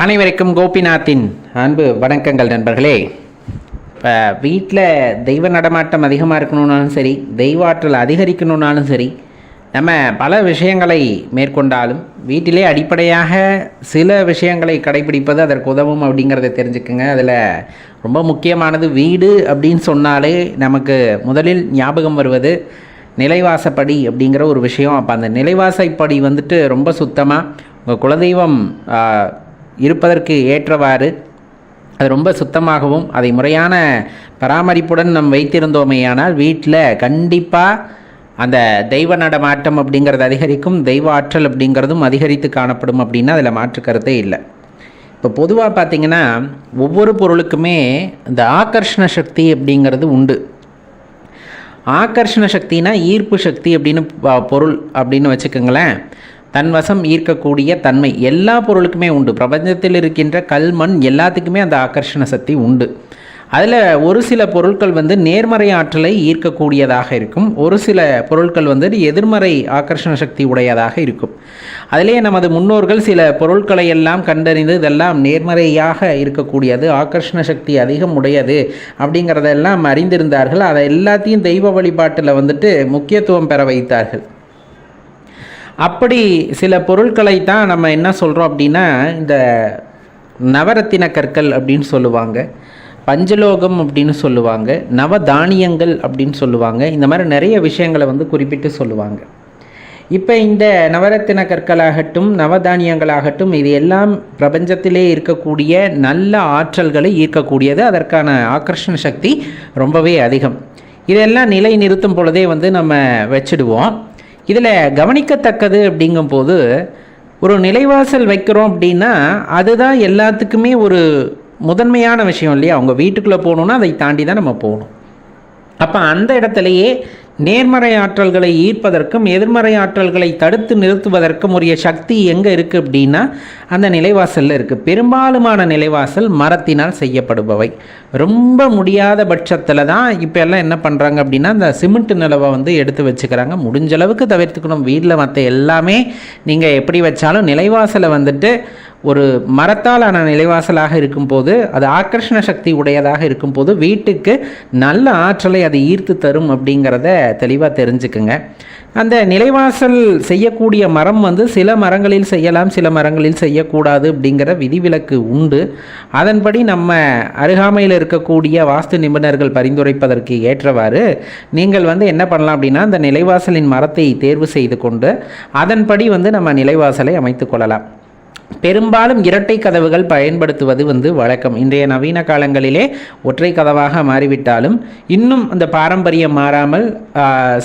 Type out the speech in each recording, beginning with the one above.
அனைவருக்கும் கோபிநாத்தின் அன்பு வணக்கங்கள் நண்பர்களே. இப்போ வீட்டில் தெய்வ நடமாட்டம் அதிகமாக இருக்கணும்னாலும் சரி தெய்வ ஆற்றல் அதிகரிக்கணும்னாலும் சரி நம்ம பல விஷயங்களை மேற்கொண்டாலும் வீட்டிலே அடிப்படையாக சில விஷயங்களை கடைபிடிப்பது அதற்கு உதவும் அப்படிங்கிறத தெரிஞ்சுக்குங்க. அதில் ரொம்ப முக்கியமானது வீடு அப்படின்னு சொன்னாலே நமக்கு முதலில் ஞாபகம் வருவது நிலைவாசப்படி அப்படிங்கிற ஒரு விஷயம். அப்போ அந்த நிலைவாசப்படி வந்துட்டு ரொம்ப சுத்தமாக உங்கள் குலதெய்வம் இருப்பதற்கு ஏற்றவாறு அது ரொம்ப சுத்தமாகவும் அதை முறையான பராமரிப்புடன் நம் வைத்திருந்தோமேயானால் வீட்டில் கண்டிப்பாக அந்த தெய்வ நடமாட்டம் அப்படிங்கிறது அதிகரிக்கும் தெய்வ ஆற்றல் அப்படிங்கிறதும் அதிகரித்து காணப்படும் அப்படின்னா அதில் மாற்று கருத்தே இல்லை. இப்போ பொதுவாக பார்த்திங்கன்னா ஒவ்வொரு பொருளுக்குமே இந்த ஆகர்ஷண சக்தி அப்படிங்கிறது உண்டு. ஆகர்ஷண சக்தினா ஈர்ப்பு சக்தி அப்படின்னு பொருள் அப்படின்னு வச்சுக்கோங்களேன். தன்வசம் ஈர்க்கக்கூடிய தன்மை எல்லா பொருளுக்குமே உண்டு. பிரபஞ்சத்தில் இருக்கின்ற கல் மண் எல்லாத்துக்குமே அந்த ஆகர்ஷண சக்தி உண்டு. அதில் ஒரு சில பொருட்கள் வந்து நேர்மறை ஆற்றலை ஈர்க்கக்கூடியதாக இருக்கும். ஒரு சில பொருட்கள் வந்து எதிர்மறை ஆக்கர்ஷண சக்தி உடையதாக இருக்கும். அதிலேயே நமது முன்னோர்கள் சில பொருட்களை எல்லாம் கண்டறிந்து இதெல்லாம் நேர்மறையாக இருக்கக்கூடியது ஆக்கர்ஷண சக்தி அதிகம் உடையது அப்படிங்கிறதெல்லாம் அறிந்திருந்தார்கள். அதை எல்லாத்தையும் தெய்வ வழிபாட்டில் வந்துட்டு முக்கியத்துவம் பெற வைத்தார்கள். அப்படி சில பொருட்களை தான் நம்ம என்ன சொல்கிறோம் அப்படின்னா இந்த நவரத்தின கற்கள் அப்படின்னு சொல்லுவாங்க பஞ்சலோகம் அப்படின்னு சொல்லுவாங்க நவதானியங்கள் அப்படின்னு சொல்லுவாங்க இந்த மாதிரி நிறைய விஷயங்களை வந்து குறிப்பிட்டு சொல்லுவாங்க. இப்போ இந்த நவரத்தின கற்களாகட்டும் நவதானியங்களாகட்டும் இது எல்லாம் பிரபஞ்சத்திலே இருக்கக்கூடிய நல்ல ஆற்றல்களை ஈர்க்கக்கூடியது. அதற்கான ஆக்கர்ஷண சக்தி ரொம்பவே அதிகம். இதெல்லாம் நிலை நிறுத்தும் பொழுதே வந்து நம்ம வச்சுடுவோம். இதில் கவனிக்கத்தக்கது அப்படிங்கும்போது ஒரு நிலைவாசல் வைக்கிறோம் அப்படின்னா அதுதான் எல்லாத்துக்குமே ஒரு முதன்மையான விஷயம் இல்லையா? அவங்க வீட்டுக்குள்ளே போகணுன்னா அதை தாண்டி தான் நம்ம போகணும். அப்போ அந்த இடத்துலையே நேர்மறை ஆற்றல்களை ஈர்ப்பதற்கும் எதிர்மறை ஆற்றல்களை தடுத்து நிறுத்துவதற்கும் உரிய சக்தி எங்கே இருக்குது அப்படின்னா அந்த நிலைவாசலில் இருக்குது பெரும்பாலுமான நிலைவாசல் மரத்தினால் செய்யப்படுபவை. ரொம்ப முடியாத பட்சத்தில் தான் இப்போ எல்லாம் என்ன பண்ணுறாங்க அப்படின்னா அந்த சிமெண்ட் நிலவை வந்து எடுத்து வச்சுக்கிறாங்க. முடிஞ்ச அளவுக்கு தவிர்த்துக்கணும். வீட்டில் மற்ற எல்லாமே நீங்கள் எப்படி வச்சாலும் நிலைவாசலை வந்துட்டு ஒரு மரத்தால் ஆன நிலைவாசலாக இருக்கும்போது அது ஆக்கர்ஷண சக்தி உடையதாக இருக்கும்போது வீட்டுக்கு நல்ல ஆற்றலை அது ஈர்த்து தரும் அப்படிங்கிறத தெளிவாக தெரிஞ்சுக்குங்க. அந்த நிலைவாசல் செய்யக்கூடிய மரம் வந்து சில மரங்களில் செய்யலாம் சில மரங்களில் செய்யக்கூடாது அப்படிங்கிற விதிவிலக்கு உண்டு. அதன்படி நம்ம அருகாமையில் இருக்கக்கூடிய வாஸ்து நிபுணர்கள் பரிந்துரைப்பதற்கு ஏற்றவாறு நீங்கள் வந்து என்ன பண்ணலாம் அப்படின்னா அந்த நிலைவாசலின் மரத்தை தேர்வு செய்து கொண்டு அதன்படி வந்து நம்ம நிலைவாசலை அமைத்துக் கொள்ளலாம். பெரும்பாலும் இரட்டை கதவுகள் பயன்படுத்துவது வந்து வழக்கம். இன்றைய நவீன காலங்களிலே ஒற்றை கதவாக மாறிவிட்டாலும் இன்னும் அந்த பாரம்பரியம் மாறாமல்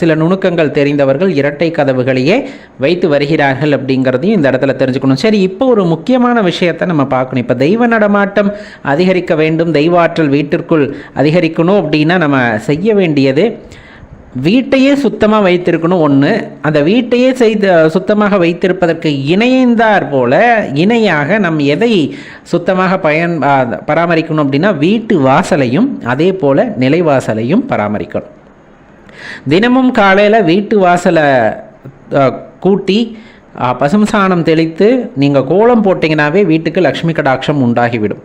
சில நுணுக்கங்கள் தெரிந்தவர்கள் இரட்டை கதவுகளையே வைத்து வருகிறார்கள் அப்படிங்கிறதையும் இந்த இடத்துல தெரிஞ்சுக்கணும். சரி இப்போ ஒரு முக்கியமான விஷயத்தை நம்ம பார்க்கணும். இப்போ தெய்வ நடமாட்டம் அதிகரிக்க வேண்டும் தெய்வ ஆற்றல் வீட்டிற்குள் அதிகரிக்கணும் அப்படின்னா நம்ம செய்ய வேண்டியது வீட்டையே சுத்தமாக வைத்திருக்கணும் ஒன்று அந்த வீட்டையே செய்து சுத்தமாக வைத்திருப்பதற்கு இணைந்தார் போல இணையாக நம் எதை சுத்தமாக பயன் பராமரிக்கணும் அப்படின்னா வீட்டு வாசலையும் அதே போல் நிலைவாசலையும் பராமரிக்கணும். தினமும் காலையில் வீட்டு வாசலை கூட்டி பசும் சாணம் தெளித்து நீங்கள் கோலம் போட்டிங்கனாவே வீட்டுக்கு லக்ஷ்மி கடாட்சம் உண்டாகிவிடும்.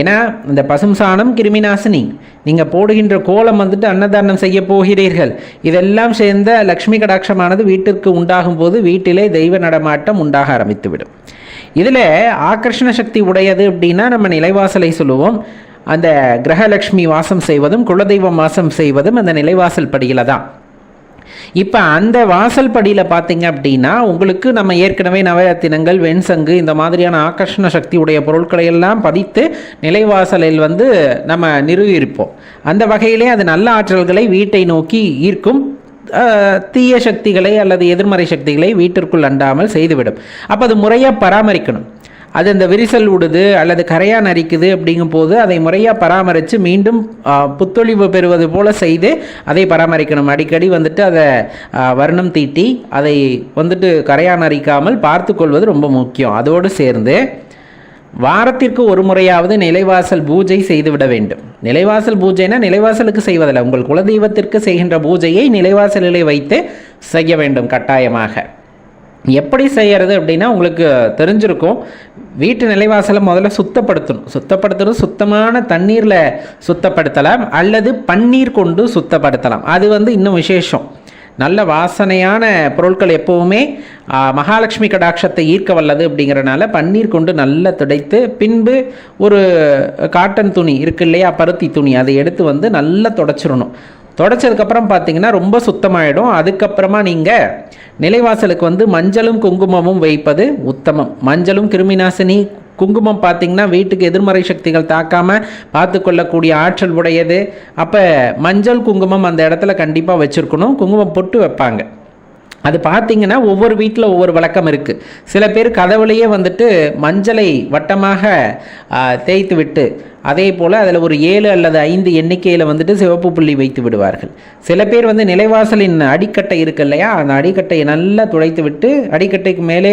ஏன்னா இந்த பசும் சாணம் கிருமிநாசினி. நீங்கள் போடுகின்ற கோலம் வந்துட்டு அன்னதானம் செய்ய போகிறீர்கள். இதெல்லாம் சேர்ந்த லக்ஷ்மி கடாட்சமானது வீட்டிற்கு உண்டாகும் போது வீட்டிலே தெய்வ நடமாட்டம் உண்டாக ஆரம்பித்துவிடும். இதில் ஆகர்ஷண சக்தி உடையது அப்படின்னா நம்ம நிலைவாசலை சொல்லுவோம். அந்த கிரகலக்ஷ்மி வாசம் செய்வதும் குலதெய்வம் வாசம் செய்வதும் அந்த நிலைவாசல் படியில் தான். இப்போ அந்த வாசல் படியில் பார்த்தீங்க அப்படின்னா உங்களுக்கு நம்ம ஏற்கனவே நவரத்தினங்கள் வெண்சங்கு இந்த மாதிரியான ஆகர்ஷண சக்தி உடைய பொருட்களை எல்லாம் பதித்து நிலைவாசலில் வந்து நம்ம நிறுவியிருப்போம். அந்த வகையிலே அது நல்ல ஆற்றல்களை வீட்டை நோக்கி ஈர்க்கும் தீய சக்திகளை அல்லது எதிர்மறை சக்திகளை வீட்டிற்குள் அண்டாமல் செய்துவிடும். அப்போ அது முறையாக பராமரிக்கணும். அது அந்த விரிசல் விடுது அல்லது கரையான் அரிக்குது அப்படிங்கும் போது அதை முறையாக பராமரித்து மீண்டும் புத்தொழிவு பெறுவது போல செய்து அதை பராமரிக்கணும். அடிக்கடி வந்துட்டு அதை வர்ணம் தீட்டி அதை வந்துட்டு கரையான் அரிக்காமல் பார்த்து கொள்வது ரொம்ப முக்கியம். அதோடு சேர்ந்து வாரத்திற்கு ஒரு முறையாவது நிலைவாசல் பூஜை செய்துவிட வேண்டும். நிலைவாசல் பூஜைனா நிலைவாசலுக்கு செய்வதில்லை. உங்கள் குலதெய்வத்திற்கு செய்கின்ற பூஜையை நிலைவாசலிலே வைத்து செய்ய வேண்டும் கட்டாயமாக. எப்படி செய்கிறது அப்படின்னா உங்களுக்கு தெரிஞ்சிருக்கும். வீட்டு நிலைவாசலை முதல்ல சுத்தப்படுத்தணும். சுத்தப்படுத்துறது சுத்தமான தண்ணீரில் சுத்தப்படுத்தலாம். அல்லது பன்னீர் கொண்டு சுத்தப்படுத்தலாம். அது வந்து இன்னும் விசேஷம். நல்ல வாசனையான பொருட்கள் எப்போவுமே மகாலட்சுமி கடாட்சத்தை ஈர்க்க வல்லது அப்படிங்கிறனால பன்னீர் கொண்டு நல்லா துடைத்து பின்பு ஒரு காட்டன் துணி இருக்கு இல்லையா? பருத்தி துணி. அதை எடுத்து வந்து நல்லா தொடச்சிடணும். தொடச்சதுக்கப்புறம் பார்த்தீங்கன்னா ரொம்ப சுத்தமாயிடும். அதுக்கப்புறமா நீங்கள் நிலைவாசலுக்கு வந்து மஞ்சளும் குங்குமமும் வைப்பது உத்தமம். மஞ்சளும் கிருமிநாசினி குங்குமம் பார்த்தீங்கன்னா வீட்டுக்கு எதிர்மறை சக்திகள் தாக்காம பார்த்து கொள்ளக்கூடிய ஆற்றல் உடையது. அப்போ மஞ்சள் குங்குமம் அந்த இடத்துல கண்டிப்பாக வச்சுருக்கணும். குங்குமம் பொட்டு வைப்பாங்க. அது பார்த்தீங்கன்னா ஒவ்வொரு வீட்டில் ஒவ்வொரு வழக்கம் இருக்குது சில பேர் கதவுலையே வந்துட்டு மஞ்சளை வட்டமாக தேய்த்து விட்டு அதே போல் அதில் ஒரு ஏழு அல்லது ஐந்து எண்ணிக்கையில் வந்துட்டு சிவப்பு புள்ளி வைத்து விடுவார்கள். சில பேர் வந்து நிலைவாசலின் அடிக்கட்டை இருக்கு இல்லையா? அந்த அடிக்கட்டையை நல்லா துடைத்து விட்டு அடிக்கட்டைக்கு மேலே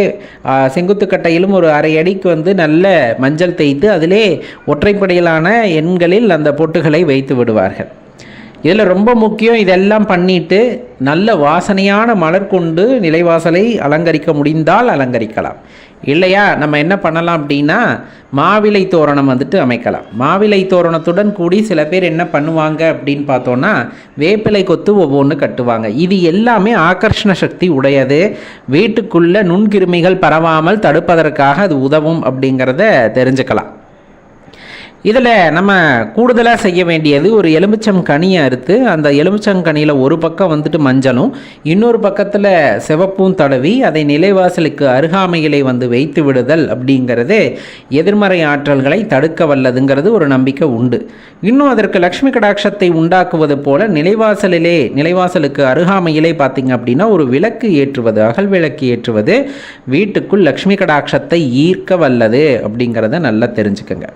செங்குத்துக்கட்டையிலும் ஒரு அரை அடிக்கு வந்து நல்ல மஞ்சள் தேய்த்து அதிலே ஒற்றைப்படையிலான எண்களில் அந்த பொட்டுகளை வைத்து விடுவார்கள். இதில் ரொம்ப முக்கியம் இதெல்லாம் பண்ணிட்டு நல்ல வாசனையான மலர் கொண்டு நிலைவாசலை அலங்கரிக்க முடிந்தால் அலங்கரிக்கலாம். இல்லையா? நம்ம என்ன பண்ணலாம் அப்படின்னா மாவிலை தோரணம் வந்துட்டு அமைக்கலாம். மாவிலை தோரணத்துடன் கூடி சில பேர் என்ன பண்ணுவாங்க அப்படின்னு பார்த்தோன்னா வேப்பிலை கொத்து ஒவ்வொன்று கட்டுவாங்க. இது எல்லாமே ஆகர்ஷண சக்தி உடையது. வீட்டுக்குள்ளே நுண்கிருமிகள் பரவாமல் தடுப்பதற்காக அது உதவும் அப்படிங்கிறத தெரிஞ்சுக்கலாம். இதில் நம்ம கூடுதலாக செய்ய வேண்டியது ஒரு எலுமிச்சம் கனியை அறுத்து அந்த எலுமிச்சங்கனியில் ஒரு பக்கம் வந்துட்டு மஞ்சளும் இன்னொரு பக்கத்தில் சிவப்பும் தடவி அதை நிலைவாசலுக்கு அருகாமையிலே வந்து வைத்து விடுதல் அப்படிங்கிறது எதிர்மறை ஆற்றல்களை தடுக்க வல்லதுங்கிறது ஒரு நம்பிக்கை உண்டு. இன்னும் அதற்கு லக்ஷ்மி கடாட்சத்தை உண்டாக்குவது போல நிலைவாசலிலே நிலைவாசலுக்கு அருகாமையிலே பார்த்தீங்க அப்படின்னா ஒரு விளக்கு ஏற்றுவது அகல் விளக்கு ஏற்றுவது வீட்டுக்குள் லக்ஷ்மி கடாட்சத்தை ஈர்க்க வல்லது அப்படிங்கிறத நல்லா தெரிஞ்சுக்கங்க.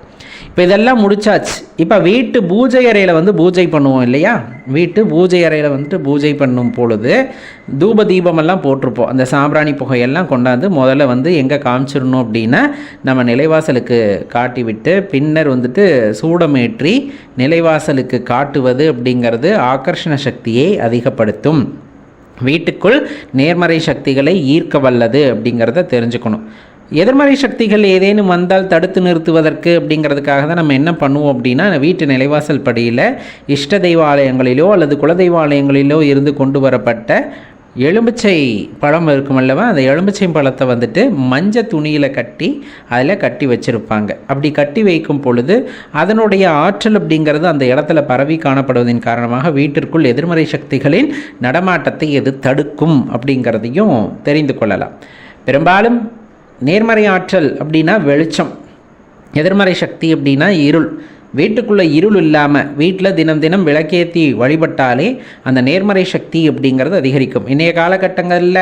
இப்போ இதெல்லாம் முடிச்சாச்சு. இப்போ வீட்டு பூஜை அறையில் வந்து பூஜை பண்ணுவோம் இல்லையா? வீட்டு பூஜை அறையில் வந்துட்டு பூஜை பண்ணும் பொழுது தூப தீபமெல்லாம் போட்டிருப்போம். அந்த சாம்பிராணி புகையெல்லாம் கொண்டாந்து முதல்ல வந்து எங்கே காமிச்சிடணும் அப்படின்னா நம்ம நிலைவாசலுக்கு காட்டிவிட்டு பின்னர் வந்துட்டு சூடமேற்றி நிலைவாசலுக்கு காட்டுவது அப்படிங்கிறது ஆகர்ஷண சக்தியை அதிகப்படுத்தும். வீட்டுக்குள் நேர்மறை சக்திகளை ஈர்க்க வல்லது அப்படிங்கிறத தெரிஞ்சுக்கணும். எதிர்மறை சக்திகள் ஏதேனும் வந்தால் தடுத்து நிறுத்துவதற்கு அப்படிங்கிறதுக்காக தான் நம்ம என்ன பண்ணுவோம் அப்படின்னா வீட்டு நிலைவாசல் படியில் இஷ்ட தெய்வாலயங்களிலோ அல்லது குலதெய்வாலயங்களிலோ இருந்து கொண்டு வரப்பட்ட எலுமிச்சை பழம் இருக்கும் அல்லவா? அந்த எலுமிச்சை பழத்தை வந்துட்டு மஞ்சள் துணியில் கட்டி அதில் கட்டி வச்சுருப்பாங்க. அப்படி கட்டி வைக்கும் பொழுது அதனுடைய ஆற்றல் அப்படிங்கிறது அந்த இடத்துல பரவி காணப்படுவதன் காரணமாக வீட்டிற்குள் எதிர்மறை சக்திகளின் நடமாட்டத்தை எது தடுக்கும் அப்படிங்கிறதையும் தெரிந்து கொள்ளலாம். பெரும்பாலும் நேர்மறை ஆற்றல் அப்படின்னா வெளிச்சம் எதிர்மறை சக்தி அப்படின்னா இருள். வீட்டுக்குள்ளே இருள் இல்லாமல் வீட்டில் தினம் தினம் விளக்கேற்றி வழிபட்டாலே அந்த நேர்மறை சக்தி அப்படிங்கிறது அதிகரிக்கும். இன்றைய காலகட்டங்களில்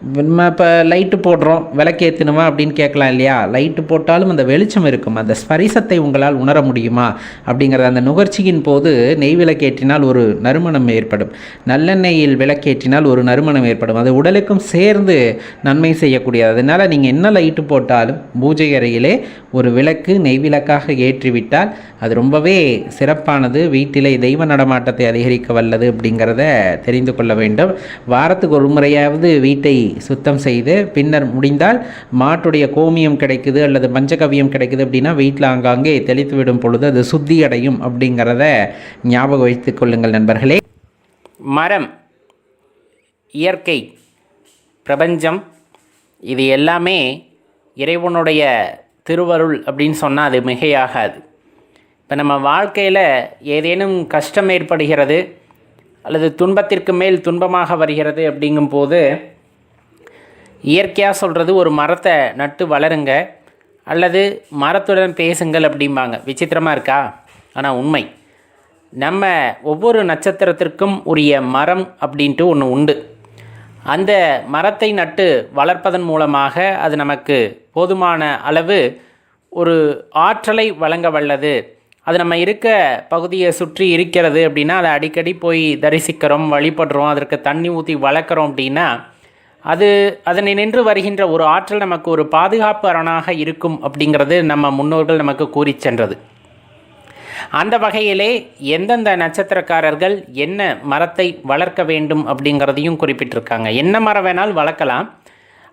நம்ம இப்போ லைட்டு போடுறோம் விளக்கேற்றணுமா அப்படின்னு கேட்கலாம் இல்லையா? லைட்டு போட்டாலும் அந்த வெளிச்சம் இருக்கும். அந்த ஸ்பரிசத்தை உங்களால் உணர முடியுமா? அப்படிங்கிறத அந்த நுகர்ச்சியின் போது நெய் விளக்கேற்றினால் ஒரு நறுமணம் ஏற்படும். நல்லெண்ணெயில் விளக்கேற்றினால் ஒரு நறுமணம் ஏற்படும். அது உடலுக்கும் சேர்ந்து நன்மை செய்யக்கூடியது. அதனால் நீங்கள் என்ன லைட்டு போட்டாலும் பூஜை அறையிலே ஒரு விளக்கு நெய் விளக்காக ஏற்றிவிட்டால் அது ரொம்பவே சிறப்பானது. வீட்டிலே தெய்வ நடமாட்டத்தை அதிகரிக்க வல்லது அப்படிங்கிறத தெரிந்து கொள்ள வேண்டும். வாரத்துக்கு ஒரு முறையாவது வீட்டை சுத்தம் செய்து பின்னர் முடிந்தால் மாட்டுடைய கோமியம் கிடைக்குது அல்லது பஞ்சகவியம் கிடைக்குது அப்படின்னா வீட்டில் ஆங்காங்கே தெளித்து விடும் பொழுது அது சுத்தி அடையும் அப்படிங்கிறத ஞாபகம் வைத்துக் கொள்ளுங்கள் நண்பர்களே. மரம் இயற்கை பிரபஞ்சம் இது எல்லாமே இறைவனுடைய திருவருள் அப்படின்னு சொன்னால் அது மிகையாகாது. இப்போ நம்ம வாழ்க்கையில் ஏதேனும் கஷ்டம் ஏற்படுகிறது அல்லது துன்பத்திற்கு மேல் துன்பமாக வருகிறது அப்படிங்கும்போது இயற்கையாக சொல்கிறது ஒரு மரத்தை நட்டு வளருங்க அல்லது மரத்துடன் பேசுங்கள் அப்படிம்பாங்க. விசித்திரமாக இருக்கா? ஆனால் உண்மை. நம்ம ஒவ்வொரு நட்சத்திரத்திற்கும் உரிய மரம் அப்படின்ட்டு ஒன்று உண்டு. அந்த மரத்தை நட்டு வளர்ப்பதன் மூலமாக அது நமக்கு போதுமான அளவு ஒரு ஆற்றலை வழங்க வல்லது. அது நம்ம இருக்க பகுதியை சுற்றி இருக்கிறது அப்படின்னா அதை அடிக்கடி போய் தரிசிக்கிறோம் வழிபடுறோம் அதற்கு தண்ணி ஊற்றி வளர்க்குறோம் அப்படின்னா அது அதனை நின்று வருகின்ற ஒரு ஆற்றல் நமக்கு ஒரு பாதுகாப்பு அரணாக இருக்கும் அப்படிங்கிறது நம்ம முன்னோர்கள் நமக்கு கூறி சென்றது. அந்த வகையிலே எந்தெந்த நட்சத்திரக்காரர்கள் என்ன மரத்தை வளர்க்க வேண்டும் அப்படிங்கிறதையும் குறிப்பிட்டிருக்காங்க. என்ன மரம் வேணாலும் வளர்க்கலாம்.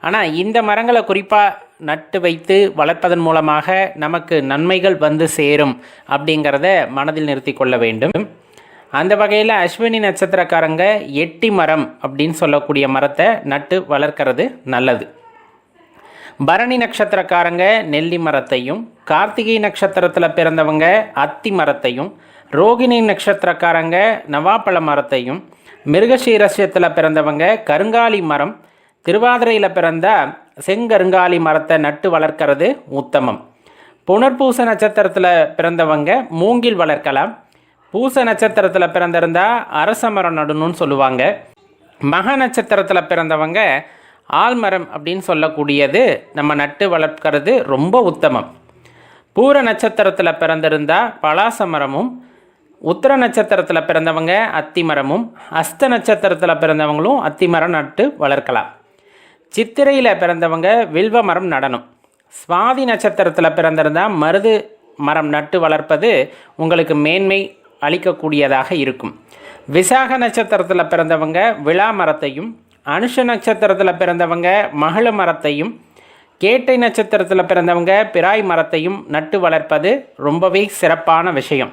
ஆனால் இந்த மரங்களை குறிப்பாக நட்டு வைத்து வளர்ப்பதன் மூலமாக நமக்கு நன்மைகள் வந்து சேரும் அப்படிங்கிறத மனதில் நிறுத்தி கொள்ள வேண்டும். அந்த வகையில் அஸ்வினி நட்சத்திரக்காரங்க எட்டி மரம் அப்படின்னு சொல்லக்கூடிய மரத்தை நட்டு வளர்க்கறது நல்லது. பரணி நட்சத்திரக்காரங்க நெல்லி மரத்தையும் கார்த்திகை நட்சத்திரத்தில் பிறந்தவங்க அத்தி மரத்தையும் ரோகிணி நட்சத்திரக்காரங்க நவாப்பழ மரத்தையும் மிருகசீரஸ்யத்தில் பிறந்தவங்க கருங்காலி மரம் திருவாதிரையில் பிறந்த செங்கருங்காலி மரத்தை நட்டு வளர்க்கறது உத்தமம். புனர்பூச நட்சத்திரத்தில் பிறந்தவங்க மூங்கில் வளர்க்கலாம் பூச நட்சத்திரத்தில் பிறந்திருந்தா அரச மரம் நடணும்னு சொல்லுவாங்க. மக நட்சத்திரத்தில் பிறந்தவங்க ஆல்மரம் அப்படின்னு சொல்லக்கூடியது நம்ம நட்டு வளர்க்கறது ரொம்ப உத்தமம். பூர நட்சத்திரத்தில் பிறந்திருந்தா பலாச மரமும் உத்திர நட்சத்திரத்தில் பிறந்தவங்க அத்தி மரமும் அஸ்த நட்சத்திரத்தில் பிறந்தவங்களும் அத்தி மரம் நட்டு வளர்க்கலாம். சித்திரையில் பிறந்தவங்க வில்வ மரம் நடணும். சுவாதி நட்சத்திரத்தில் பிறந்திருந்தா மருது மரம் நட்டு வளர்ப்பது உங்களுக்கு மேன்மை அளிக்கக்கூடியதாக இருக்கும். விசாக நட்சத்திரத்தில் பிறந்தவங்க விழா மரத்தையும் அனுஷ நட்சத்திரத்தில் பிறந்தவங்க மகள மரத்தையும் கேட்டை நட்சத்திரத்தில் பிறந்தவங்க பிராய் மரத்தையும் நட்டு வளர்ப்பது ரொம்பவே சிறப்பான விஷயம்.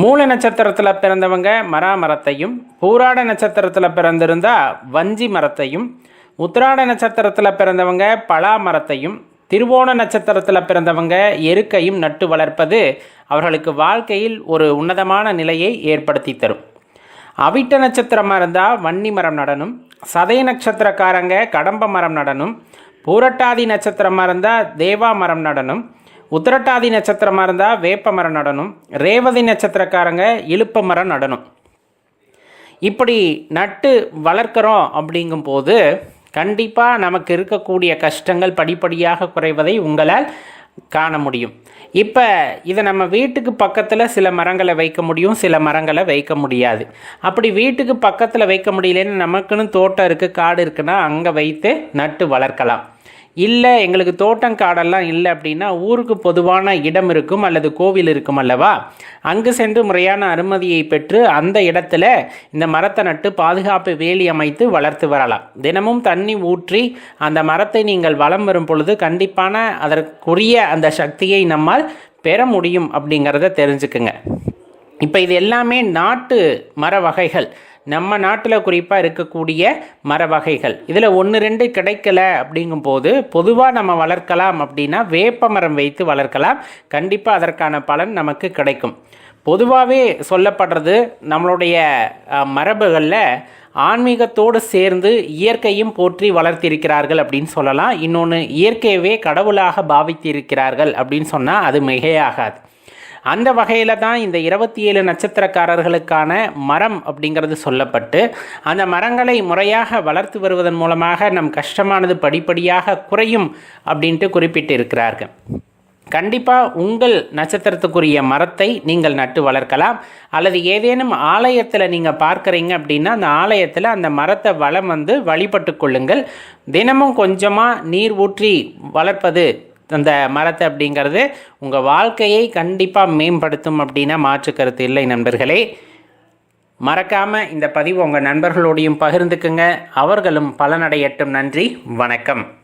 மூல நட்சத்திரத்தில் பிறந்தவங்க மரா மரத்தையும் பூராட நட்சத்திரத்தில் பிறந்திருந்தால் வஞ்சி மரத்தையும் உத்திராட நட்சத்திரத்தில் பிறந்தவங்க பலா மரத்தையும் திருவோண நட்சத்திரத்தில் பிறந்தவங்க எருக்கையும் நட்டு வளர்ப்பது அவர்களுக்கு வாழ்க்கையில் ஒரு உன்னதமான நிலையை ஏற்படுத்தி தரும். அவிட்ட நட்சத்திரமாக இருந்தால் வன்னி மரம் நடனும் சதய நட்சத்திரக்காரங்க கடம்ப மரம் நடனும் பூரட்டாதி நட்சத்திரமாக இருந்தால் தேவா மரம் நடனும் உத்திரட்டாதி நட்சத்திரமாக இருந்தால் வேப்ப மரம் நடனும் ரேவதி நட்சத்திரக்காரங்க இழுப்ப மரம் நடனும் இப்படி நட்டு வளர்க்குறோம் அப்படிங்கும்போது கண்டிப்பாக நமக்கு இருக்கக்கூடிய கஷ்டங்கள் படிப்படியாக குறைவதை உங்களால் காண முடியும். இப்போ இதை நம்ம வீட்டுக்கு பக்கத்தில் சில மரங்களை வைக்க முடியும் சில மரங்களை வைக்க முடியாது. அப்படி வீட்டுக்கு பக்கத்தில் வைக்க முடியலன்னு நமக்குன்னு தோட்டம் இருக்குது காடு இருக்குன்னா அங்கே வைத்து நட்டு வளர்க்கலாம். இல்லை எங்களுக்கு தோட்டம் காடெல்லாம் இல்லை அப்படின்னா ஊருக்கு பொதுவான இடம் இருக்கும் அல்லது கோவில் இருக்கும் அல்லவா? அங்கு சென்று முறையான அனுமதியை பெற்று அந்த இடத்துல இந்த மரத்தை நட்டு பாதுகாப்பு வேலி அமைத்து வளர்த்து வரலாம். தினமும் தண்ணி ஊற்றி அந்த மரத்தை நீங்கள் வளம் வரும் பொழுது கண்டிப்பான அதற்குரிய அந்த சக்தியை நம்மால் பெற முடியும் அப்படிங்கிறத தெரிஞ்சுக்குங்க. இப்போ இது எல்லாமே நாட்டு மர வகைகள். நம்ம நாட்டில் குறிப்பாக இருக்கக்கூடிய மர வகைகள் இதில் ஒன்று ரெண்டு கிடைக்கல அப்படிங்கும்போது பொதுவாக நம்ம வளர்க்கலாம் அப்படின்னா வேப்ப மரம் வைத்து வளர்க்கலாம். கண்டிப்பாக அதற்கான பலன் நமக்கு கிடைக்கும். பொதுவாகவே சொல்லப்படுறது நம்மளுடைய மரபுகளில் ஆன்மீகத்தோடு சேர்ந்து இயற்கையும் போற்றி வளர்த்திருக்கிறார்கள் அப்படின்னு சொல்லலாம். இன்னொன்று இயற்கையவே கடவுளாக பாவித்திருக்கிறார்கள் அப்படின்னு சொன்னால் அது மிகையாகாது. அந்த வகையில் தான் இந்த இருபத்தி ஏழு நட்சத்திரக்காரர்களுக்கான மரம் அப்படிங்கிறது சொல்லப்பட்டு அந்த மரங்களை முறையாக வளர்த்து வருவதன் மூலமாக நம் கஷ்டமானது படிப்படியாக குறையும் அப்படின்ட்டு குறிப்பிட்டு இருக்கிறார்கள் கண்டிப்பாக உங்கள் நட்சத்திரத்துக்குரிய மரத்தை நீங்கள் நட்டு வளர்க்கலாம். அல்லது ஏதேனும் ஆலயத்தில் நீங்கள் பார்க்குறீங்க அப்படின்னா அந்த ஆலயத்தில் அந்த மரத்தை வளம் வந்து வழிபட்டு கொள்ளுங்கள். தினமும் கொஞ்சமாக நீர் ஊற்றி வளர்ப்பது அந்த மரத்தை அப்படிங்கிறது உங்கள் வாழ்க்கையை கண்டிப்பாக மேம்படுத்தும் அப்படின்னா மாற்று கருத்து இல்லை நண்பர்களே. மறக்காமல் இந்த பதிவு உங்கள் நண்பர்களோடையும் பகிர்ந்துக்குங்க. அவர்களும் பலனடையட்டும். நன்றி வணக்கம்.